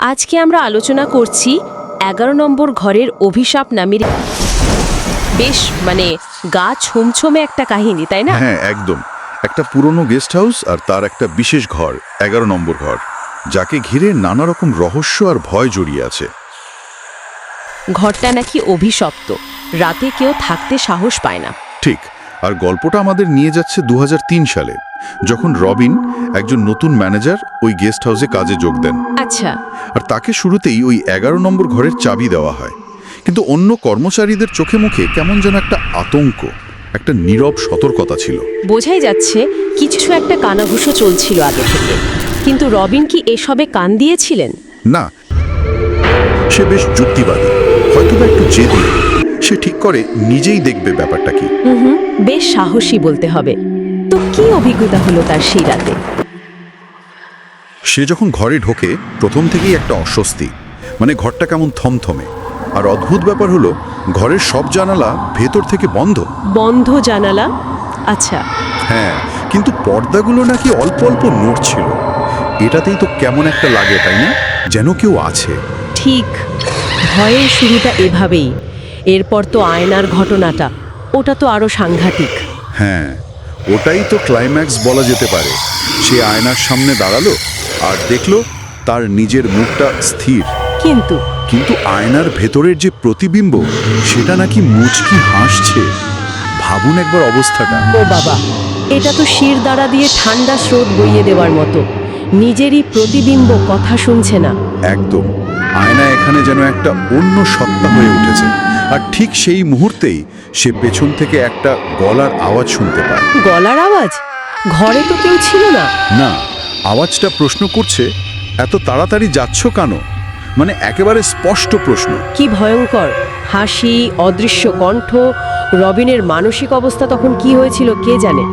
আজকে আমরা আলোচনা করছি এগারো নম্বর ঘরের অভিশাপ নামের বেশ মানে গা ছমছমে একটা কাহিনী তাই না? হ্যাঁ একদম। একটা পুরনো গেস্ট হাউস আর তার একটা বিশেষ ঘর এগারো নম্বর ঘর যাকে ঘিরে নানা রকম রহস্য আর ভয় জড়িয়ে আছে। ঘরটা নাকি অভিশপ্ত। রাতে কেউ থাকতে সাহস পায় না। ঠিক আর গল্পটা আমাদের নিয়ে যাচ্ছে দু হাজার তিন সালে যখন রবিন একজন নতুন ম্যানেজার ওই গেস্ট হাউসে কাজে যোগ দেন। আচ্ছা আর তাকে শুরুতেই ওই এগারো নম্বর ঘরের চাবি দেওয়া হয়। কিন্তু অন্য কর্মচারীদের চোখে মুখে কেমন যেন একটা আতঙ্ক একটা নীরব সতর্কতা ছিল। বোঝাই যাচ্ছে কিছু একটা কানাঘুষো চলছিল আগে থেকে। কিন্তু রবিন কি এসবে কান দিয়েছিলেন? না সে বেশ যুক্তিবাদী হয়তো বা একটু জেদি। সে ঠিক করে নিজেই দেখবে ব্যাপারটা কি। বেশ সাহসী বলতে হবে। তো কি অভিজ্ঞতা হলো তার সেই রাতে? সে যখন ঘরে ঢোকে প্রথম থেকেই একটা অস্বস্তি। মানে ঘরটা কেমন থমথমে। আর অদ্ভুত ব্যাপার হলো ঘরের সব জানালা ভেতর থেকে বন্ধ। বন্ধ জানালা? আচ্ছা। হ্যাঁ কিন্তু পর্দাগুলো নাকি অল্প অল্প নড়ছিল। এটাতেই তো কেমন একটা লাগে তাই না? যেন কেউ আছে। ঠিক। ভয়ের শুরুটা এভাবেই। এরপর তো আয়নার ঘটনাটা। ওটা তো আরও সাংঘাতিক। হ্যাঁ ওটাই তো ক্লাইম্যাক্স বলা যেতে পারে। সে আয়নার সামনে দাঁড়াল আর দেখল তার নিজের মুখটা স্থির। কিন্তু? কিন্তু আয়নার ভেতরের যে প্রতিবিম্ব সেটা নাকি মুচকি হাসছে। ভাবুন একবার অবস্থাটা। ও বাবা এটা তো শির দ্বারা দিয়ে ঠান্ডা স্রোত বইয়ে দেওয়ার মতো। নিজেরই প্রতিবিম্ব কথা শুনছে না। একদম। আয়না এখানে যেন একটা অন্য সত্তা হয়ে উঠেছে। আর ঠিক সেই মুহূর্তেই সে পেছন থেকে একটা গলার আওয়াজ শুনতে পায়। গলার আওয়াজ? ঘরে তো কেউ ছিল না। না। আওয়াজটা প্রশ্ন করছে এত তাড়াতাড়ি যাচ্ছ কেন? মানে একেবারে স্পষ্ট প্রশ্ন। কি ভয়ঙ্কর। হাসি অদৃশ্য কণ্ঠ রবিনের মানসিক অবস্থা তখন কি হয়েছিল কে জানে?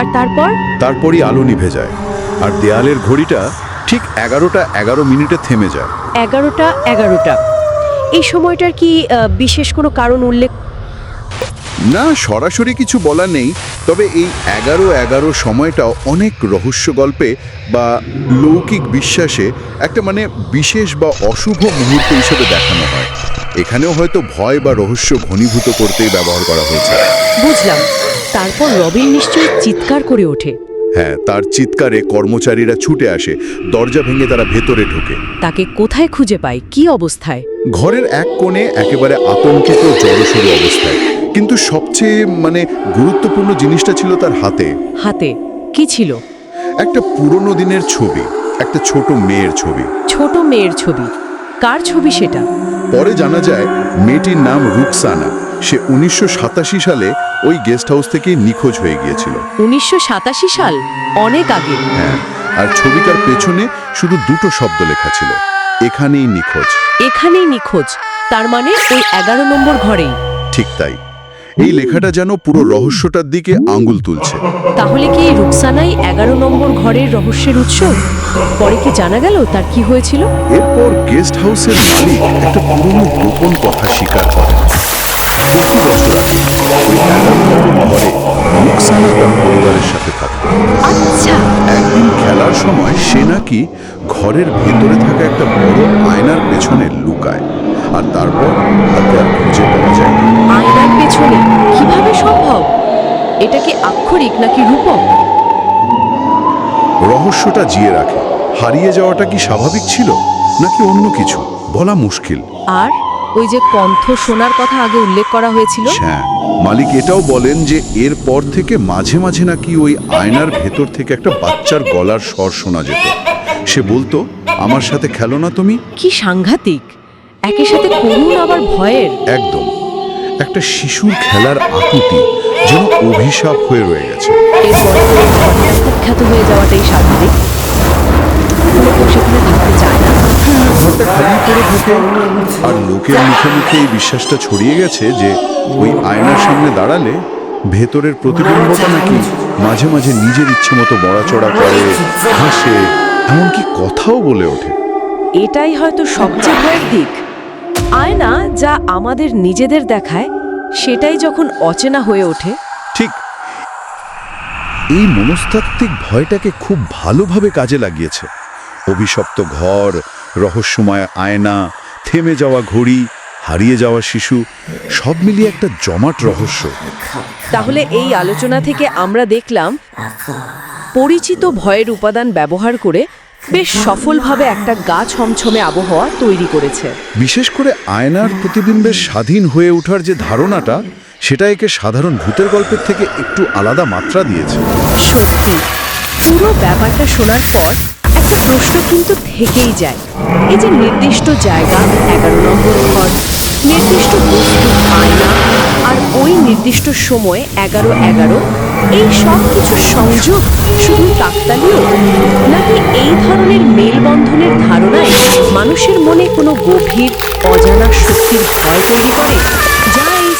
আর তারপর? তারপরই আলো নিভে যায় আর দেয়ালের ঘড়িটা ঠিক এগারোটা এগারো মিনিটে থেমে যায়। এগারোটা এগারোটা। এই সময়টার কি বিশেষ কোনো কারণ উল্লেখ না সরাসরি কিছু বলা নেই তবে এই এগারো এগারো সময়টা অনেক রহস্য গল্পে বা লৌকিক বিশ্বাসে একটা মানে বিশেষ বা অশুভ মুহূর্ত হিসেবে দেখানো হয়। এখানেও হয়তো ভয় বা রহস্য ঘনীভূত করতেই ব্যবহার করা হয়েছে। বুঝলাম। তারপর রবিন নিশ্চয়ই চিৎকার করে ওঠে। হ্যাঁ তার চিৎকারে কর্মচারীরা ছুটে আসে দরজা ভেঙে তারা ভেতরে ঢোকে। তাকে কোথায় খুঁজে পায়? কি অবস্থায়? ঘরের এক কোণে একেবারে আতঙ্কিত জড়সড় অবস্থায়। কিন্তু সবচেয়ে মানে গুরুত্বপূর্ণ জিনিসটা ছিল তার হাতে। হাতে। কি ছিল? একটা পুরনো দিনের ছবি একটা ছোট মেয়ের ছবি। ছোট মেয়ের ছবি। কার ছবি সেটা? পরে জানা যায় মেয়েটির নাম রুকসানা। সে উনিশশো সাতাশি সালে ওই গেস্ট হাউস থেকে নিখোঁজ হয়ে গিয়েছিল। উনিশশো সাতাশি সাল? অনেক আগে। হ্যাঁ আর ছবিটার পেছনে শুধু দুটো শব্দ লেখা ছিল। এখানেই নিখোঁজ। এখানেই নিখোঁজ। তার মানে ওই এগারো নম্বর ঘরেই। ঠিক তাই। এই লেখাটা যেন পুরো রহস্যটার দিকে আঙ্গুল তুলছে। তাহলে কি রুকসানাই এগারো নম্বর ঘরের রহস্যের উৎস? পরে কি জানা গেল তার কি হয়েছিল? এরপর গেস্ট হাউসের মালিক একটা পুরনো গোপন কথা স্বীকার করে বছর ওই এগারো নম্বর ঘরে রুকসানা তার পরিবারের সাথে থাকত খেলার সময় সে নাকি ঘরের ভেতরে থাকা একটা বড় আয়নার পেছনে লুকায় আর তারপর তাকে আর খুঁজে পাওয়া যায় আয়নার পেছনে কীভাবে সম্ভব? এটা কি আক্ষরিক নাকি রূপক? রহস্যটা জিয়ে রাখে। হারিয়ে যাওয়াটা কি স্বাভাবিক ছিল নাকি অন্য কিছু? বলা মুশকিল। আর? ওই যে কণ্ঠ শোনার কথা আগে উল্লেখ করা হয়েছিল? হ্যাঁ মালিক এটাও বলেন যে এরপর থেকে মাঝে মাঝে নাকি ওই আয়নার ভেতর থেকে একটা বাচ্চার গলার স্বর শোনা যেত। সে বলতো আমার সাথে খেলো না তুমি? কি সাংঘাতিক। একই সাথে করুণ আবার ভয়ের। একদম। একটা শিশুর খেলার আকুতি যেন অভিশাপ হয়ে রয়ে গেছে। এরপর তো এই ঘটনা কুখ্যাত হয়ে যাওয়াটাই স্বাভাবিক। সেখানে খালি করে থাকে আর লোকের মুখে মুখে এই বিশ্বাসটা ছড়িয়ে গেছে যে ওই আয়নার সামনে দাঁড়ালে ভেতরের প্রতিবিম্বটা নাকি মাঝে মাঝে নিজের ইচ্ছে মতো বড়াচড়া করে হাসে এমনকি কথাও বলে ওঠে। এটাই হয়তো সবচেয়ে ভয়ের দিক। আয়না যা আমাদের নিজেদের দেখায় সেটাই যখন অচেনা হয়ে ওঠে। ঠিক। এই মনস্তাত্ত্বিক ভয়টাকে খুব ভালোভাবে কাজে লাগিয়েছে। অভিশপ্ত ঘর রহস্যময় আয়না থেমে যাওয়া ঘড়ি হারিয়ে যাওয়া শিশু সব মিলিয়ে একটা জমাট রহস্য। তাহলে এই আলোচনা থেকে আমরা দেখলাম পরিচিত ভয়ের উপাদান ব্যবহার করে বেশ সফলভাবে একটা গা ছমছমে আবহাওয়া তৈরি করেছে। বিশেষ করে আয়নার প্রতিবিম্বের স্বাধীন হয়ে ওঠার যে ধারণাটা সেটা একে সাধারণ ভূতের গল্পের থেকে একটু আলাদা মাত্রা দিয়েছে। সত্যি পুরো ব্যাপারটা শোনার পর প্রশ্ন কিন্তু থেকেই যায়। এই যে নির্দিষ্ট জায়গা, এগারো নম্বর ঘর, নির্দিষ্ট বস্তু, আয়না, আর ওই নির্দিষ্ট সময়ে এগারো এগারো, এই সব কিছু সংযোগ শুধু কাকতালীয় নাকি এই ধরনের মেলবন্ধনের ধারণায় মানুষের মনে কোনো গভীর, অজানা শক্তির ভয় তৈরি করে, যা এই